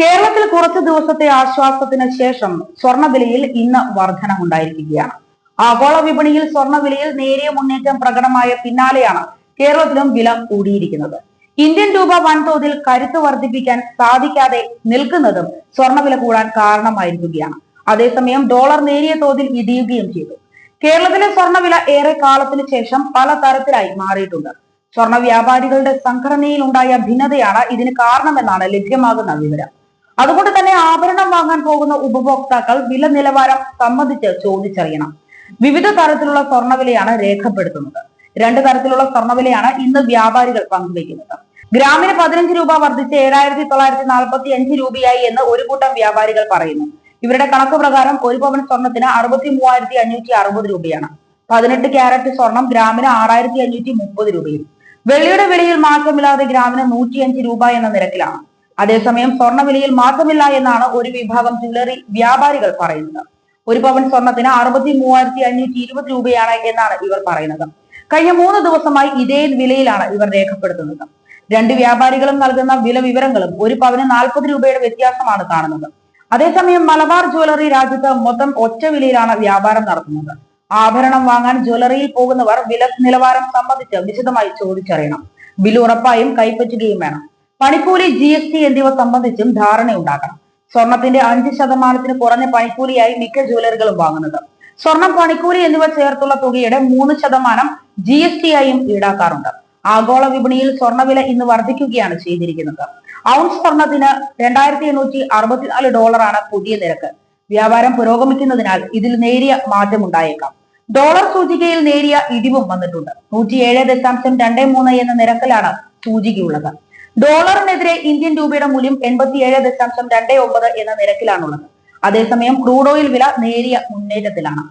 കേരളത്തിൽ കുറച്ചു ദിവസത്തെ ആശ്വാസത്തിന് ശേഷം സ്വർണവിലയിൽ ഇന്ന് വർധനമുണ്ടായിരിക്കുകയാണ്. ആഗോള വിപണിയിൽ സ്വർണവിലയിൽ നേരിയ മുന്നേറ്റം പ്രകടമായ പിന്നാലെയാണ് കേരളത്തിലും വില കൂടിയിരിക്കുന്നത്. ഇന്ത്യൻ രൂപ വൻതോതിൽ കരുത്ത് വർദ്ധിപ്പിക്കാൻ സാധിക്കാതെ നിൽക്കുന്നതും സ്വർണവില കൂടാൻ കാരണമായിരിക്കുകയാണ്. അതേസമയം ഡോളർ നേരിയ തോതിൽ ഇടിയുകയും ചെയ്തു. കേരളത്തിലെ സ്വർണവില ഏറെ കാലത്തിന് ശേഷം പല തരത്തിലായി മാറിയിട്ടുണ്ട്. സ്വർണ വ്യാപാരികളുടെ സംഘടനയിൽ ഉണ്ടായ ഭിന്നതയാണ് ഇതിന് കാരണമെന്നാണ് ലഭ്യമാകുന്ന വിവരം. അതുകൊണ്ട് തന്നെ ആഭരണം വാങ്ങാൻ പോകുന്ന ഉപഭോക്താക്കൾ വില നിലവാരം സംബന്ധിച്ച് ചോദിച്ചറിയണം. വിവിധ തരത്തിലുള്ള സ്വർണവിലയാണ് രേഖപ്പെടുത്തുന്നത്. രണ്ട് തരത്തിലുള്ള സ്വർണവിലയാണ് ഇന്ന് വ്യാപാരികൾ പങ്കുവയ്ക്കുന്നത്. ഗ്രാമിന് പതിനഞ്ച് രൂപ വർദ്ധിച്ച് ഏഴായിരത്തി തൊള്ളായിരത്തി നാൽപ്പത്തി അഞ്ച് രൂപയായി എന്ന് ഒരു കൂട്ടം വ്യാപാരികൾ പറയുന്നു. ഇവരുടെ കണക്ക് പ്രകാരം ഒരു പവൻ സ്വർണത്തിന് അറുപത്തി മൂവായിരത്തി അഞ്ഞൂറ്റി അറുപത് രൂപയാണ്. പതിനെട്ട് ക്യാരറ്റ് സ്വർണം ഗ്രാമിന് ആറായിരത്തി അഞ്ഞൂറ്റി മുപ്പത് രൂപയും. വെള്ളിയുടെ വിലയിൽ മാറ്റമില്ലാതെ ഗ്രാമിന് നൂറ്റിയഞ്ച് രൂപ എന്ന നിരക്കിലാണ്. അതേസമയം സ്വർണവിലയിൽ മാറ്റമില്ല എന്നാണ് ഒരു വിഭാഗം ചില്ലറി വ്യാപാരികൾ പറയുന്നത്. ഒരു പവൻ സ്വർണത്തിന് അറുപത്തി മൂവായിരത്തി അഞ്ഞൂറ്റി ഇരുപത് രൂപയാണ് എന്നാണ് ഇവർ പറയുന്നത്. കഴിഞ്ഞ മൂന്ന് ദിവസമായി ഇതേ വിലയിലാണ് ഇവർ രേഖപ്പെടുത്തുന്നത്. രണ്ട് വ്യാപാരികളും നൽകുന്ന വില വിവരങ്ങളും ഒരു പവന് നാൽപ്പത് രൂപയുടെ വ്യത്യാസമാണ് കാണുന്നത്. അതേസമയം മലബാർ ജ്വല്ലറി രാജ്യത്ത് മൊത്തം ഒറ്റ വിലയിലാണ് വ്യാപാരം നടത്തുന്നത്. ആഭരണം വാങ്ങാൻ ജ്വല്ലറിയിൽ പോകുന്നവർ വില നിലവാരം സംബന്ധിച്ച് വിശദമായി ചോദിച്ചറിയണം. ബിൽ ഉറപ്പായും കൈപ്പറ്റുകയും വേണം. പണിക്കൂലി ജി എസ് ടി എന്നിവ സംബന്ധിച്ചും ധാരണയുണ്ടാകണം. സ്വർണത്തിന്റെ അഞ്ച് ശതമാനത്തിന് കുറഞ്ഞ പണിക്കൂലിയായി മിക്ക ജ്വല്ലറികളും വാങ്ങുന്നത്. സ്വർണം പണിക്കൂലി എന്നിവ ചേർത്തുള്ള തുകയുടെ മൂന്ന് ശതമാനം ജി എസ് ടി ആയും ഈടാക്കാറുണ്ട്. ആഗോള വിപണിയിൽ സ്വർണവില ഇന്ന് വർദ്ധിക്കുകയാണ് ചെയ്തിരിക്കുന്നത്. ഔൺസ് സ്വർണത്തിന് രണ്ടായിരത്തി എണ്ണൂറ്റി അറുപത്തിനാല് ഡോളറാണ് പുതിയ നിരക്ക്. വ്യാപാരം പുരോഗമിക്കുന്നതിനാൽ ഇതിൽ നേരിയ മാറ്റമുണ്ടായേക്കാം. ഡോളർ സൂചികയിൽ നേരിയ ഇടിവും വന്നിട്ടുണ്ട്. നൂറ്റിയേഴ് ദശാംശം രണ്ട് മൂന്ന് എന്ന നിരക്കിലാണ് സൂചികയുള്ളത്. ഡോളറിനെതിരെ ഇന്ത്യൻ രൂപയുടെ മൂല്യം എൺപത്തിയേഴ് ദശാംശം രണ്ട് ഒമ്പത് എന്ന നിരക്കിലാണുള്ളത്. അതേസമയം ക്രൂഡ് ഓയിൽ വില നേരിയ മുന്നേറ്റത്തിലാണ്.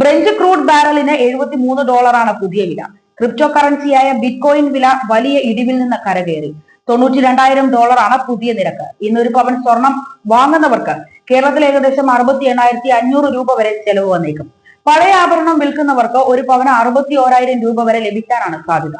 ബ്രഞ്ച് ക്രൂഡ് ബാരലിന് എഴുപത്തി മൂന്ന് ഡോളറാണ് പുതിയ വില. ക്രിപ്റ്റോ കറൻസിയായ ബിറ്റ്കോയിൻ വില വലിയ ഇടിവിൽ നിന്ന് കരകയറി. തൊണ്ണൂറ്റി രണ്ടായിരം ഡോളറാണ് പുതിയ നിരക്ക്. ഇന്നൊരു പവൻ സ്വർണം വാങ്ങുന്നവർക്ക് കേരളത്തിൽ ഏകദേശം അറുപത്തി എണ്ണായിരത്തി അഞ്ഞൂറ് രൂപ വരെ ചെലവ് വന്നേക്കും. പഴയ ആഭരണം വിൽക്കുന്നവർക്ക് ഒരു പവന് അറുപത്തി ഓരായിരം രൂപ വരെ ലഭിക്കാനാണ് സാധ്യത.